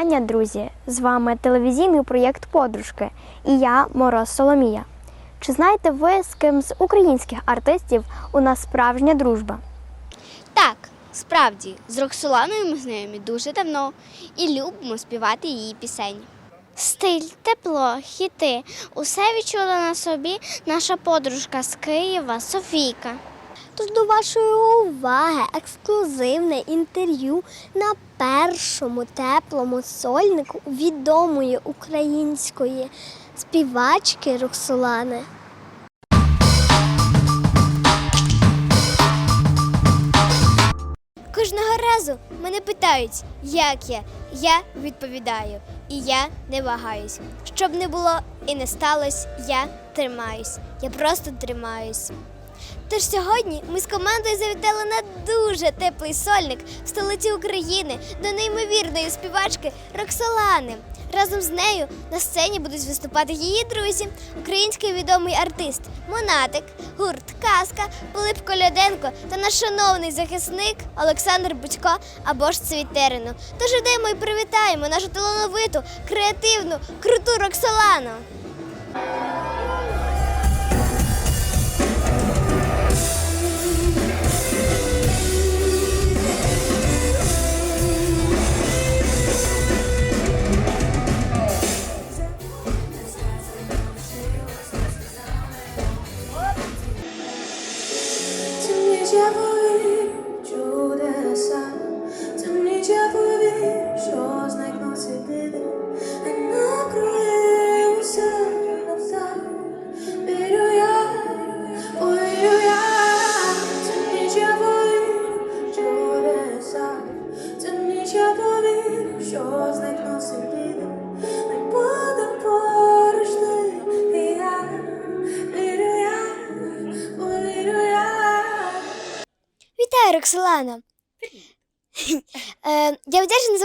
вітання, друзі! З вами телевізійний проєкт Подружки і я Мороз Соломія. Чи знаєте ви, з ким з українських артистів у нас справжня дружба? Так, справді, з Роксоланою ми знайомі дуже давно і любимо співати її пісень. Стиль, тепло, хіти усе відчула на собі наша подружка з Києва Софійка. Тож до вашої уваги ексклюзивне інтерв'ю на першому теплому сольнику відомої української співачки Роксолани. Кожного разу мене питають, як я. Я відповідаю, і я не вагаюсь. Щоб не було і не сталося, я тримаюсь. Я просто тримаюсь. Тож сьогодні ми з командою завітали на дуже теплий сольник в столиці України до неймовірної співачки Роксолани. Разом з нею на сцені будуть виступати її друзі, український відомий артист Монатик, гурт Казка, Пилип Коляденко та наш шановний захисник Олександр Будько або ж Цвітерину. Тож ідемо і привітаємо нашу талановиту, креативну, круту Роксолану.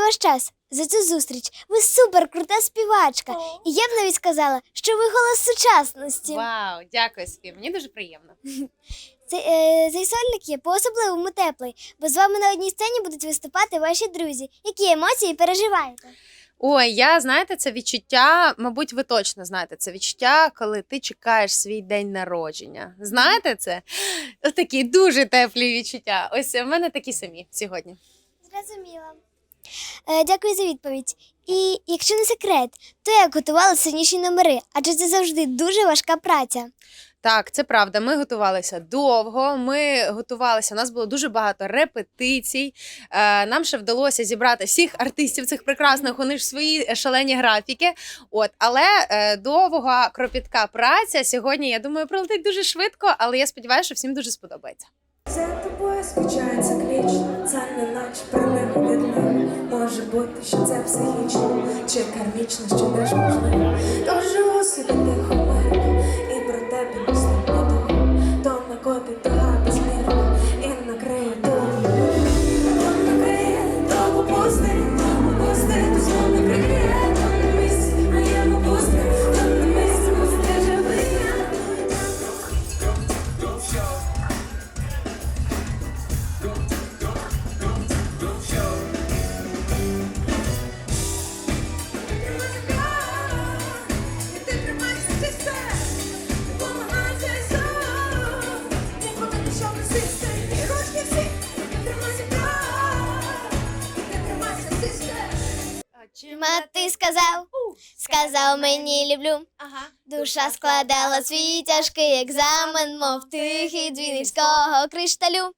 Ваш час, за цю зустріч. Ви супер крута співачка. І я б навіть сказала, що ви голос сучасності. Вау, дякую, Софія. Мені дуже приємно. Цей, е, цей сольник є по-особливому теплий, бо з вами на одній сцені будуть виступати ваші друзі. Які емоції переживаєте? Ой, я знаєте, це відчуття, мабуть, ви точно знаєте це відчуття, коли ти чекаєш свій день народження. Знаєте це? Ось такі дуже теплі відчуття. Ось у мене такі самі сьогодні. Зрозуміла. Е, дякую за відповідь. І якщо не секрет, то як готували сценічні номери, адже це завжди дуже важка праця. Так, це правда. Ми готувалися довго. Ми готувалися. У нас було дуже багато репетицій. Е, нам ще вдалося зібрати всіх артистів цих прекрасних. Вони ж свої шалені графіки. От, але е, довга кропітка праця сьогодні. Я думаю, пролетить дуже швидко, але я сподіваюся, що всім дуже сподобається. За тобою скучається кліч, це не наче від них. Може бути, що це психічно, чи кармічно, що теж можливо. Тож живу собі тихо мирно, і про тебе мені Ага. Душа складала свій тяжкий екзамен, мов тихий двінівського кришталю.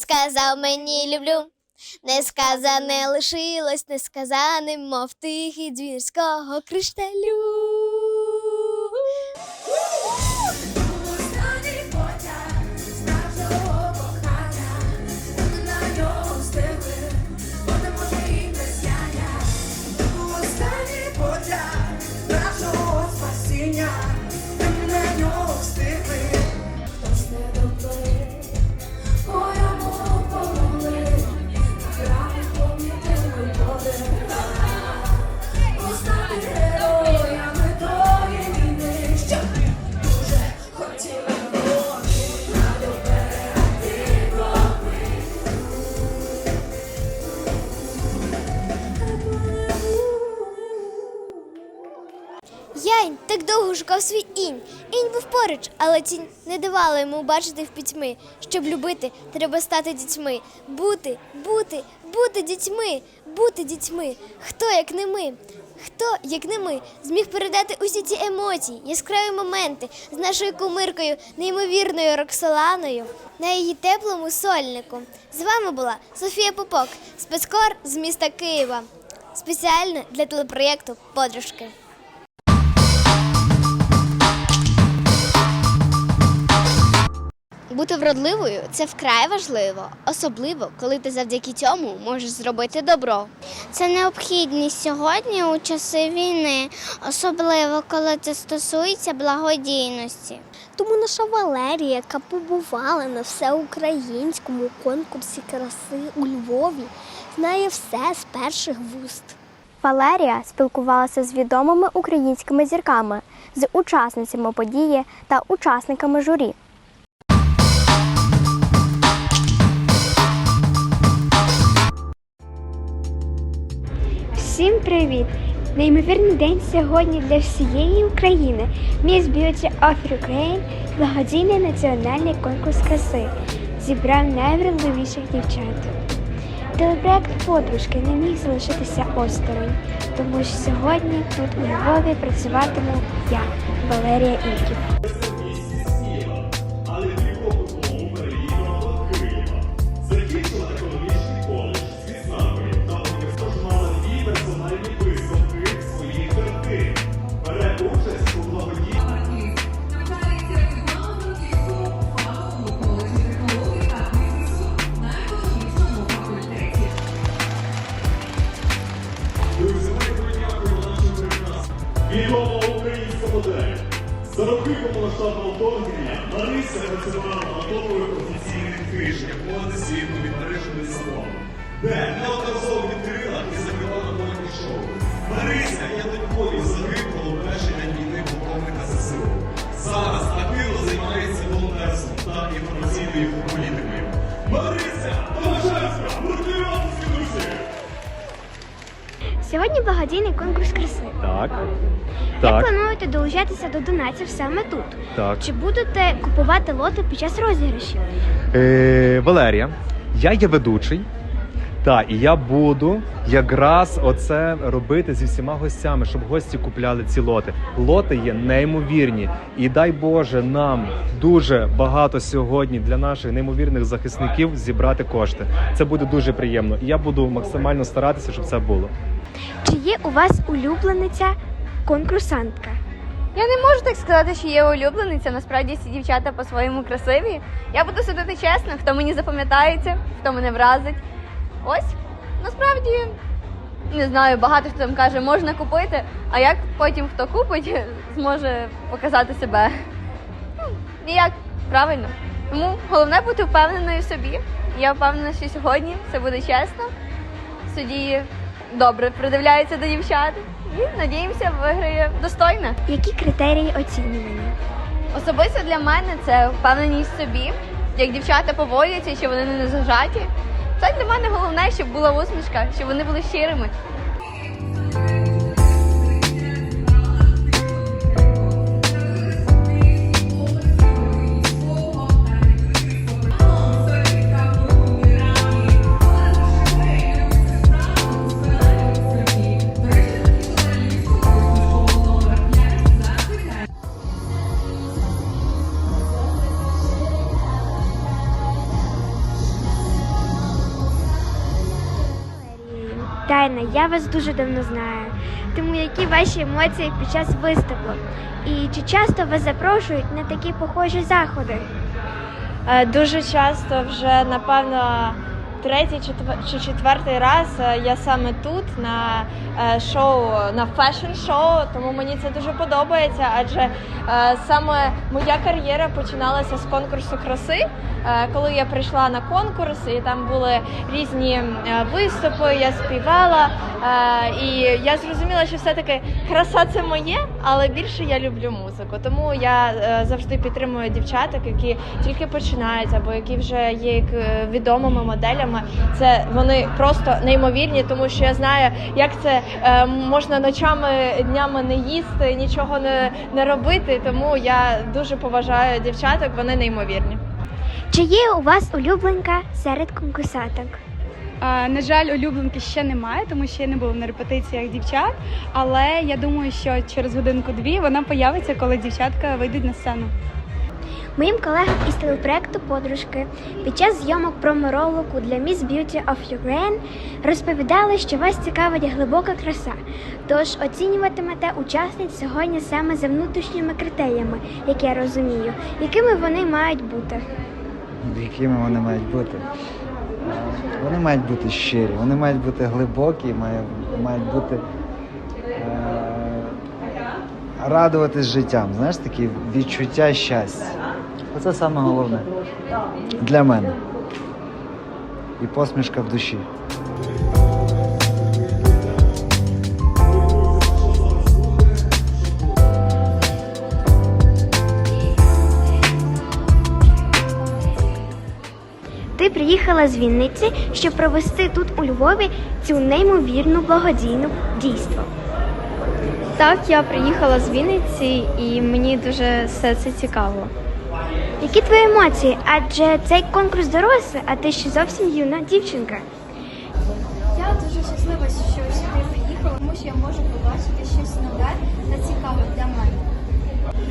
Сказав мені люблю. Несказане лишилось несказаним, мов тихий двірського кришталю. Шукав свій інь. Інь був поруч, але тінь не давала йому бачити в пітьми. Щоб любити, треба стати дітьми. Бути, бути, бути дітьми, бути дітьми. Хто як не ми? Хто, як не ми, зміг передати усі ці емоції, яскраві моменти з нашою кумиркою, неймовірною Роксоланою на її теплому сольнику. З вами була Софія Попок, спецкор з міста Києва. Спеціально для телепроєкту Подружки. Бути вродливою це вкрай важливо, особливо коли ти завдяки цьому можеш зробити добро. Це необхідність сьогодні у часи війни, особливо коли це стосується благодійності. Тому наша Валерія, яка побувала на всеукраїнському конкурсі краси у Львові, знає все з перших вуст. Валерія спілкувалася з відомими українськими зірками, з учасницями події та учасниками журі. Всім привіт! Неймовірний день сьогодні для всієї України. Miss Beauty of Ukraine – благодійний національний конкурс краси зібрав найвродливіших дівчат. Телепроект подружки не міг залишитися осторонь, тому що сьогодні тут у Львові працюватиму я, Валерія Ільків. Благодійний конкурс краси. Так. Як Так, плануєте долучатися до донатів саме тут? так. Чи будете купувати лоти під час розіграшів? Е, Валерія, я є ведучий. Так, і я буду якраз оце робити зі всіма гостями, щоб гості купляли ці лоти. Лоти є неймовірні. І дай Боже нам дуже багато сьогодні для наших неймовірних захисників зібрати кошти. Це буде дуже приємно. І я буду максимально старатися, щоб це було. Чи є у вас улюблениця конкурсантка? Я не можу так сказати, що є улюблениця. Насправді всі дівчата по-своєму красиві. Я буду судити чесно, хто мені запам'ятається, хто мене вразить. Ось насправді не знаю, багато хто там каже, можна купити, а як потім хто купить, зможе показати себе. Ну, ніяк, правильно. Тому головне бути впевненою в собі. Я впевнена, що сьогодні все буде чесно. Судді добре придивляються до дівчат. І надіємося, виграє достойна. Які критерії оцінювання? Особисто для мене це впевненість в собі, як дівчата поводяться, що вони не зажаті. Це для мене головне, щоб була усмішка, щоб вони були щирими. Вас дуже давно знаю. Тому які ваші емоції під час виступу? І чи часто вас запрошують на такі похожі заходи? Е, Дуже часто вже напевно третій чи четвертий раз е, я саме тут на е, шоу на фешн-шоу, тому мені це дуже подобається, адже е, саме моя кар'єра починалася з конкурсу краси, коли я прийшла на конкурс, і там були різні виступи, я співала, і я зрозуміла, що все-таки краса це моє, але більше я люблю музику. Тому я завжди підтримую дівчаток, які тільки починають, або які вже є відомими моделями. Партнерами. Це вони просто неймовірні, тому що я знаю, як це е, можна ночами, днями не їсти, нічого не, не робити. Тому я дуже поважаю дівчаток, вони неймовірні. Чи є у вас улюбленка серед конкурсанток? А, на жаль, улюбленки ще немає, тому що я не була на репетиціях дівчат. Але я думаю, що через годинку-дві вона появиться, коли дівчатка вийдуть на сцену. Моїм колегам із телепроекту Подружки під час зйомок промо-ролику для Miss Beauty of Ukraine розповідали, що вас цікавить глибока краса. Тож оцінюватимете учасниць сьогодні саме за внутрішніми критеріями, як я розумію, якими вони мають бути. якими вони мають бути. Вони мають бути щирі, вони мають бути глибокі, мають бути е, радуватись життям, знаєш, такі відчуття щастя. Оце саме головне для мене. І посмішка в душі. Ти приїхала з Вінниці, щоб провести тут у Львові цю неймовірну благодійну дійство. Так, я приїхала з Вінниці і мені дуже все це цікаво. Які твої емоції? Адже цей конкурс дорослий, а ти ще зовсім юна дівчинка. Я дуже щаслива, що сюди приїхала, тому що я можу побачити щось нове та цікаве для мене.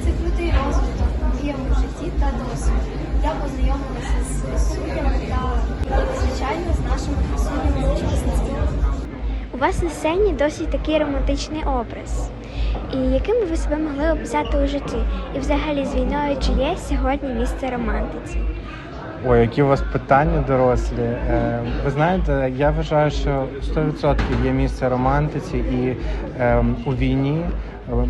Це крутий розвиток в моєму житті та досвід. Я познайомилася з суддями та, звичайно, з нашими красунями учасницями. У вас на сцені досить такий романтичний образ. І яким ви себе могли описати у житті? І взагалі з війною чи є сьогодні місце романтиці? Ой, які у вас питання дорослі. Е, ви знаєте, я вважаю, що 100% є місце романтиці, і е, у війні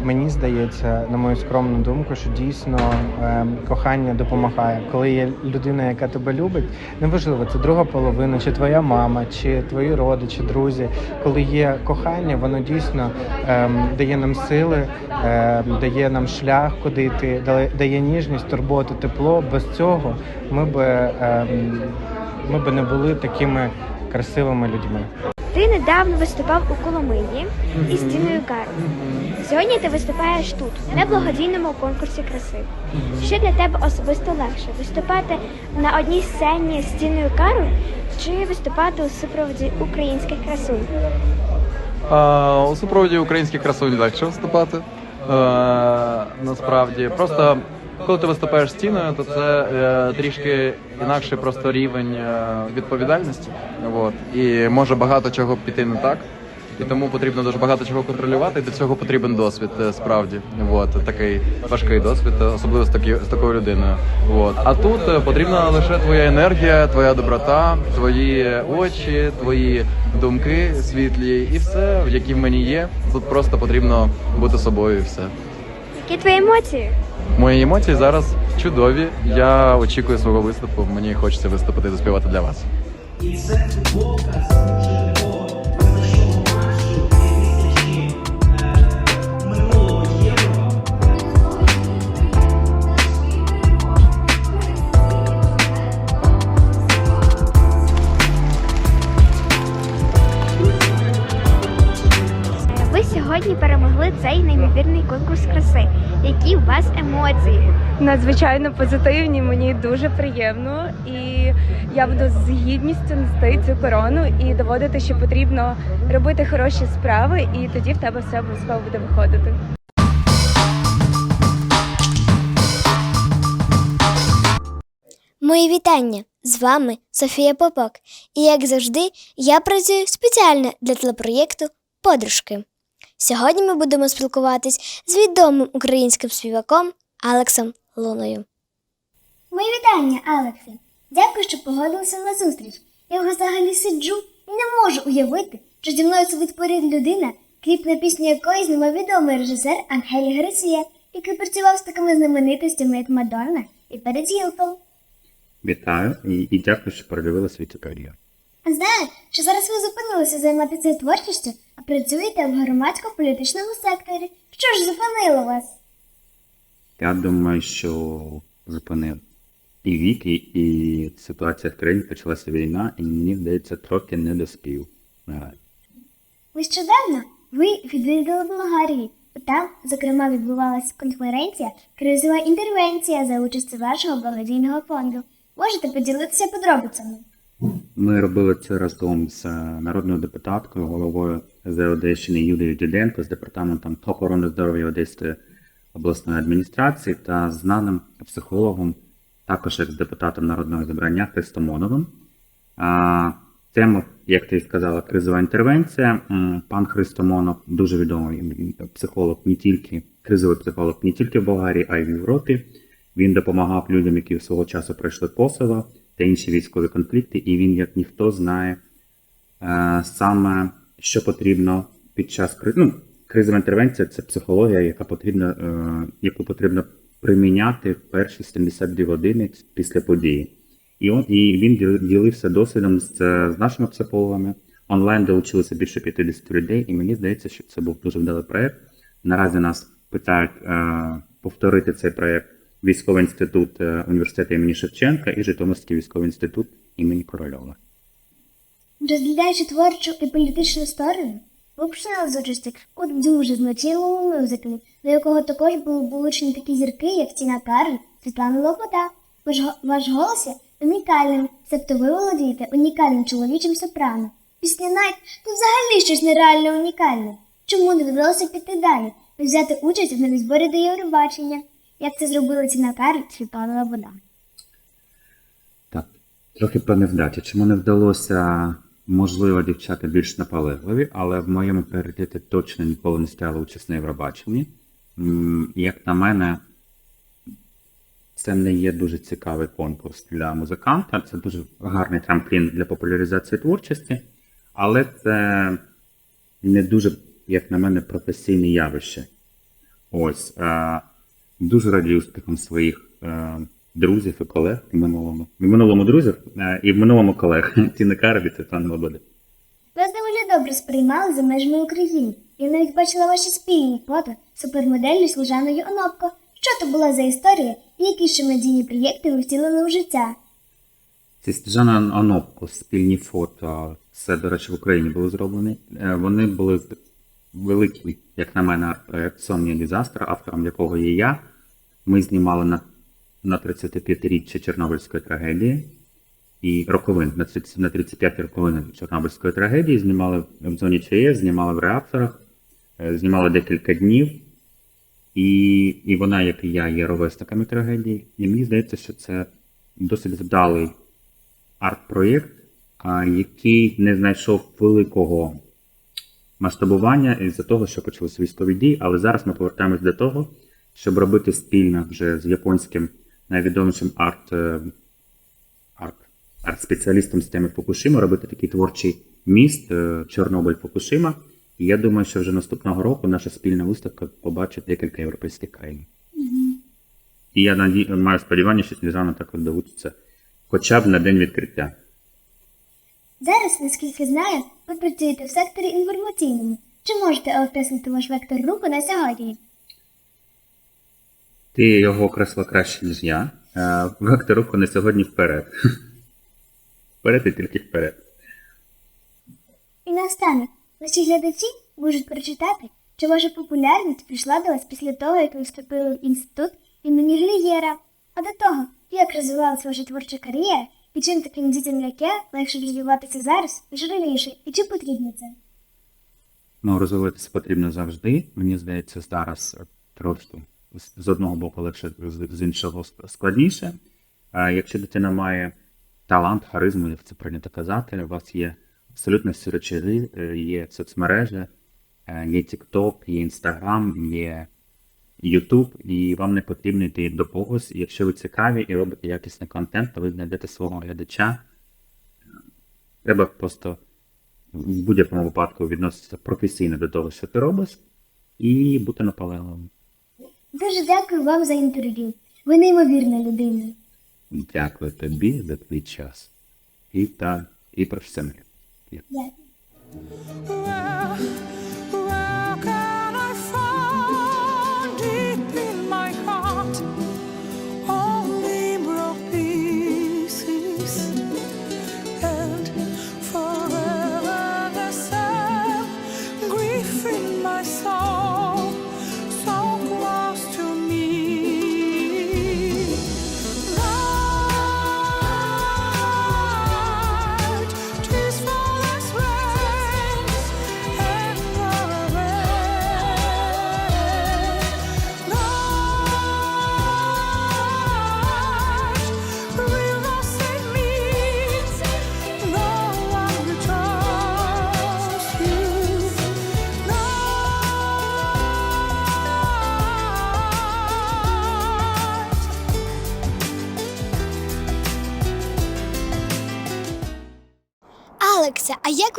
мені здається, на мою скромну думку, що дійсно е, кохання допомагає. Коли є людина, яка тебе любить, неважливо, це друга половина, чи твоя мама, чи твої родичі, друзі. Коли є кохання, воно дійсно е, дає нам сили, е, дає нам шлях, куди йти, дає- ніжність, турботу, тепло. Без цього ми би, ем, ми би не були такими красивими людьми. Ти недавно виступав у Коломиї із стіною Карл. Сьогодні ти виступаєш тут, на благодійному конкурсі краси. Що для тебе особисто легше виступати на одній сцені з стіною Карл чи виступати у супроводі українських красунь? У супроводі українських красунь легше виступати. Насправді, просто коли ти виступаєш стіною, то це е, трішки інакший просто рівень е, відповідальності. От. І може багато чого піти не так. І тому потрібно дуже багато чого контролювати. І для цього потрібен досвід, е, справді. От такий важкий досвід, особливо з такі з такою людиною. От. А тут е, потрібна лише твоя енергія, твоя доброта, твої очі, твої думки світлі, і все, які в мені є. Тут просто потрібно бути собою, і все. Які твої емоції? Мої емоції зараз чудові. Я очікую свого виступу. Мені хочеться виступити і заспівати для вас. Ви сьогодні перемогли цей неймовірний конкурс краси. Які у вас емоції? Надзвичайно позитивні, мені дуже приємно, і я буду з гідністю нести цю корону і доводити, що потрібно робити хороші справи, і тоді в тебе все обов'язково буде виходити. Мої вітання! З вами Софія Попок. І як завжди, я працюю спеціально для телепроєкту Подружки. Сьогодні ми будемо спілкуватись з відомим українським співаком Алексом Луною. Мої вітання, Алексі. Дякую, що погодилися на зустріч. Я взагалі сиджу і не можу уявити, що зі мною сидить поряд людина, кліп на пісню якої знімав відомий режисер Ангелі Гарсія, який працював з такими знаменитостями, як Мадонна і Перед Гілтон. Вітаю і, і дякую, що передивили свій цю кар'єру. А знаю, що зараз ви зупинилися займатися творчістю, а працюєте в громадсько-політичному секторі. Що ж зупинило вас? Я думаю, що зупинив і вік, і, і ситуація в країні почалася війна, і мені здається, трохи не доспів. Нещодавно ви відвідали Болгарію. Там, зокрема, відбувалася конференція Кризова інтервенція за участі вашого благодійного фонду. Можете поділитися подробицями? Ми робили це разом з е, народною депутаткою, головою з Одещини Юлією Діденко з департаментом охорони здоров'я Одеської обласної адміністрації та знаним психологом, також як депутатом народного зібрання Христомоновим. Тема, як ти сказала, кризова інтервенція. Пан Христомонов дуже відомий психолог, не тільки кризовий психолог, не тільки в Болгарії, а й в Європі. Він допомагав людям, які свого часу пройшли Косово та інші військові конфлікти, і він, як ніхто, знає е, саме, що потрібно під час ну, кризова інтервенція це психологія, яка потрібна, е, яку потрібно приміняти перші 72 години після події. І, он, і він ділився досвідом з, з нашими психологами. Онлайн долучилося більше 50 людей, і мені здається, що це був дуже вдалий проєкт. Наразі нас питають е, повторити цей проєкт Військовий інститут е, університету імені Шевченка і Житомирський військовий інститут імені Корольова. Розглядаючи творчу і політичну сторону, ви починали з участі у дуже значимому мюзиклі, до якого також були долучені такі зірки, як Тіна Кароль, Світлана Лопота. Ваш, ваш голос є унікальним, тобто ви володієте унікальним чоловічим сопрано. Пісня Найт це взагалі щось нереально унікальне. Чому не довелося піти далі і взяти участь в небізборі до Євробачення, як це зробила Тіна Кароль, Світлана Лобода? Так, трохи по невдачі. Чому не вдалося, можливо, дівчата більш наполегливі, але в моєму пріоритеті точно ніколи не стояла участь на. Як на мене, це не є дуже цікавий конкурс для музиканта. Це дуже гарний трамплін для популяризації творчості, але це не дуже, як на мене, професійне явище. Ось. Дуже радію успіхам своїх е, друзів і колег в минулому. В минулому друзів е, і в минулому колег Тіни Карабі та Світлани Лободи. Вас доволі добре сприймали за межами України. Я навіть бачила ваші спільні фото з супермоделлю Служаною Онопко. Що то була за історія і які ще медійні проєкти ви втілили у життя? Ці Стежана Онопко, спільні фото, це, до речі, в Україні були зроблені. Е, Вони були великі, як на мене, проект Сонні Дізастра, автором якого є я. Ми знімали на, на 35-річчя Чорнобильської трагедії і роковин на 30 на 35 роковин Чорнобильської трагедії. Знімали в зоні ЧАЕС, знімали в реакторах, е, знімали декілька днів. І, і вона, як і я, є ровесниками трагедії. І мені здається, що це досить вдалий арт-проєкт, який не знайшов великого масштабування із-за того, що почалися військові дії, але зараз ми повертаємось до того, щоб робити спільно вже з японським найвідомішим арт, е, арт, арт-спеціалістом з теми Фукушима, робити такий творчий міст е, Чорнобиль Фукушима. І я думаю, що вже наступного року наша спільна виставка побачить декілька європейських країн. І я маю сподівання, що Сніжана також долучиться хоча б на день відкриття. Зараз, наскільки знаю, ви працюєте в секторі інформаційному. Чи можете окреслити ваш вектор руху на сьогодні? Ти його окреслила краще, ніж я. Е, Вектор руху на сьогодні вперед. Вперед і тільки вперед. І наостанок, наші глядачі можуть прочитати, чи ваша популярність прийшла до вас після того, як ви вступили в інститут імені Глієра, а до того, як розвивалася ваша творча кар'єра, і чим таким дітям, як я, легше розвиватися зараз, ніж раніше, і чи потрібно це? Ну, розвиватися потрібно завжди. Мені здається, зараз трошки з- одного боку легше, з іншого складніше. А якщо дитина має талант, харизму, як це прийнято казати, у вас є абсолютно всі речі, е, є соцмережі, е, є TikTok, є Instagram, є YouTube, і вам не потрібно йти до когось. І Якщо ви цікаві і робите якісний контент, то ви знайдете свого глядача. Треба просто в будь-якому випадку відноситися професійно до того, що ти робиш, і бути наполегливим. Дуже дякую вам за інтерв'ю. Ви неймовірна людина. Дякую тобі за твій час. І та, і професіонал. Дякую.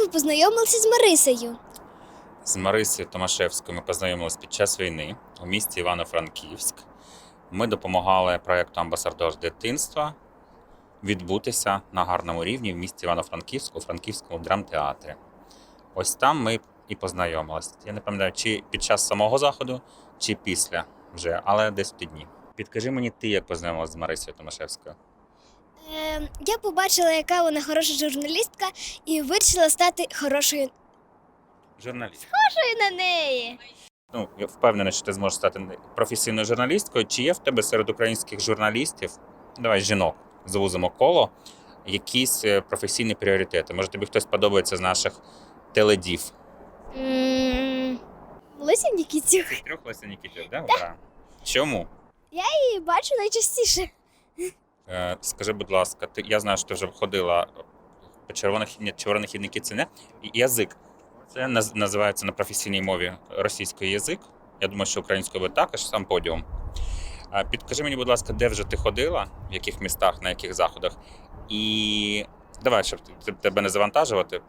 Ви познайомилися з Марисею? З Марисою Томашевською ми познайомилися під час війни у місті Івано-Франківськ. Ми допомагали проєкту Амбасадор дитинства відбутися на гарному рівні в місті Івано-Франківськ у Франківському драмтеатрі. Ось там ми і познайомилися. Я не пам'ятаю, чи під час самого заходу, чи після вже, але десь в ті дні. Підкажи мені, ти як познайомилася з Марисою Томашевською? Е, я побачила, яка вона хороша журналістка, і вирішила стати хорошою Журналіст. схожою на неї. Ну, я впевнений, що ти зможеш стати професійною журналісткою. Чи є в тебе серед українських журналістів, давай жінок, звузимо коло, якісь е, професійні пріоритети? Може, тобі хтось подобається з наших теледів? Леся Нікітюк. Трьох Леся Нікітюк, да? Обрала? Чому? Я її бачу найчастіше. Е, скажи, будь ласка, ти, я знаю, що ти вже ходила по червоних, ні, червоних хідники це не язик. Це називається на професійній мові російський язик. Я думаю, що українською ви також сам подіум. Підкажи мені, будь ласка, де вже ти ходила, в яких містах, на яких заходах? І давай, щоб тебе не завантажувати,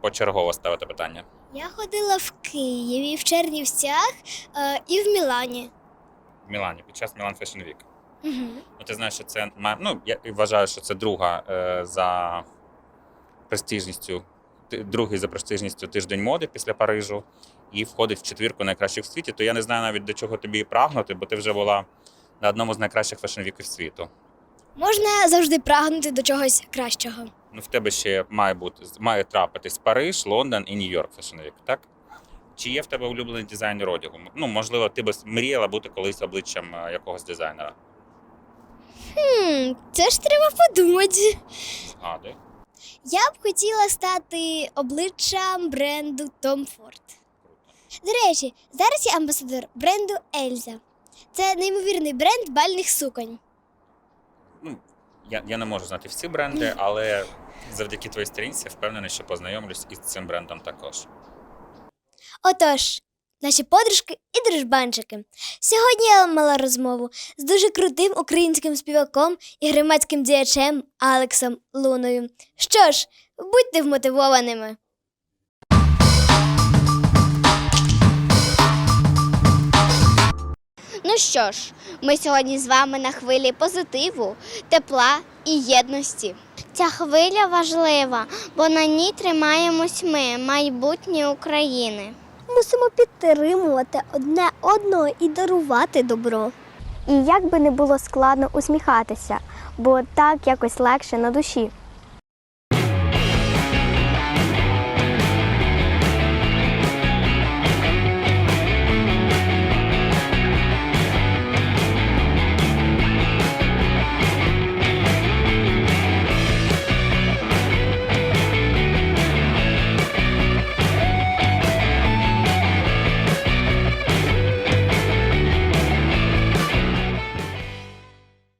почергово ставити питання. Я ходила в Києві, в Чернівцях е, і в Мілані. В Мілані під час Мілан Fashion Week. Угу. Ну, ти знаєш, що це ну, я вважаю, що це друга е, за престижністю, другий за престижністю тиждень моди після Парижу і входить в четвірку найкращих в світі. То я не знаю навіть до чого тобі прагнути, бо ти вже була на одному з найкращих фешн-віків світу. Можна завжди прагнути до чогось кращого. Ну, в тебе ще має бути має трапитись Париж, Лондон і Нью-Йорк Fashion Week, так? Чи є в тебе улюблений дизайнер одягу? Ну, можливо, ти би мріяла бути колись обличчям е, якогось дизайнера. Хм, це ж треба подумати. Згадуй. Я б хотіла стати обличчям бренду Tom Ford. До речі, зараз я амбасадор бренду Ельза. Це неймовірний бренд бальних суконь. ну, я, я не можу знати всі бренди, але завдяки твоїй сторінці впевнений, що познайомлюсь із цим брендом також. Отож, наші подружки і дружбанчики. Сьогодні я мала розмову з дуже крутим українським співаком і громадським діячем Алексом Луною. Що ж, будьте вмотивованими. Ну що ж, ми сьогодні з вами на хвилі позитиву, тепла і єдності. Ця хвиля важлива, бо на ній тримаємось ми, майбутнє України. Мусимо підтримувати одне одного і дарувати добро. І як би не було складно усміхатися, бо так якось легше на душі.